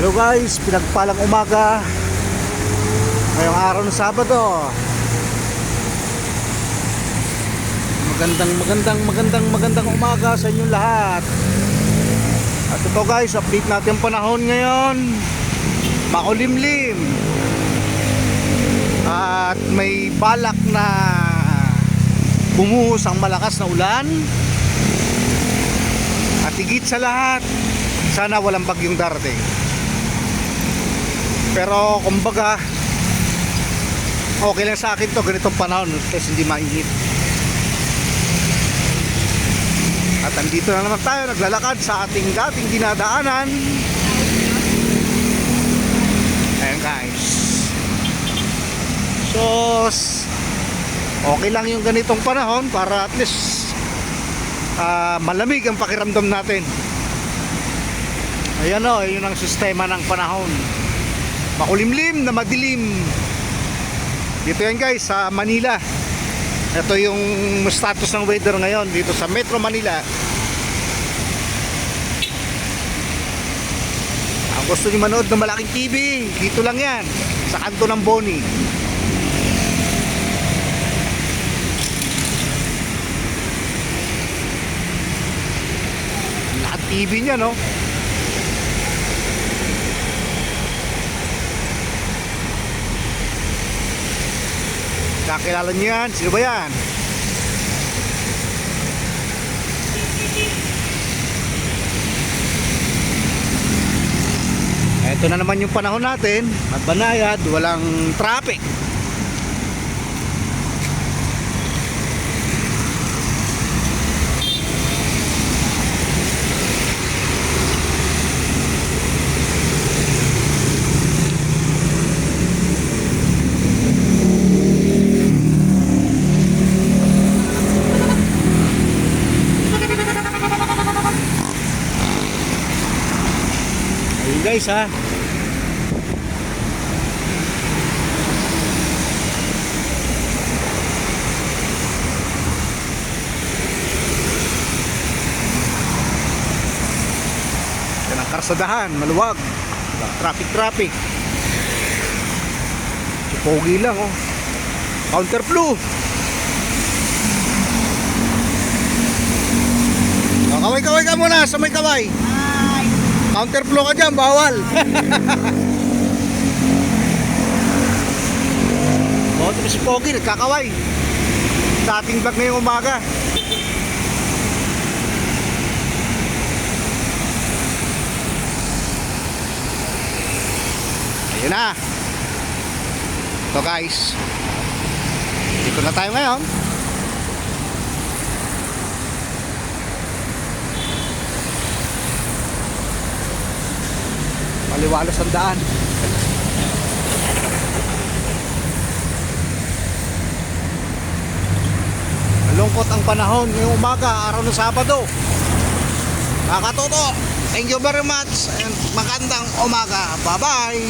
Hello guys, pinagpalang umaga. Ngayong araw ng Sabado. Magandang magandang magandang magandang umaga sa inyong lahat. At ito guys, update natin ang panahon ngayon. Makulimlim At may balak na bumuhos ang malakas na ulan. At higit sa lahat Sana walang bagyong darating pero kumbaga okay lang sa akin to ganitong panahon kasi hindi mainit. At andito na naman tayo naglalakad sa ating dating dinadaanan. Ayan guys. So okay lang yung ganitong panahon para at least ah, malamig ang pakiramdam natin. Ayan o, yun ang sistema ng panahon makulimlim na madilim. Dito yan guys sa Manila. Ito yung status ng weather ngayon dito sa Metro Manila. Ang gusto nyo manood ng malaking TV dito lang yan sa kanto ng Boni. Lahat TV nya no Kakilala niyo yan? Sino ba yan? Ito na naman yung panahon natin at banayad, walang traffic. Guys ha. Yan ang karsadahan, maluwag. Traffic traffic. Pogi lang oh. Counter flu. Oh, kaway-kaway ka muna sa may kaway. Counter flow ka dyan, bawal. Bawal ito si Pogi, nagkakaway. Sa ating vlog ngayong umaga. Ayun na. Ito guys. Dito na tayo ngayon. Maliwalas ang daan. Malungkot ang panahon ngayong umaga, araw ng Sabado. Nakakatuto. Thank you very much and magandang umaga. Bye-bye.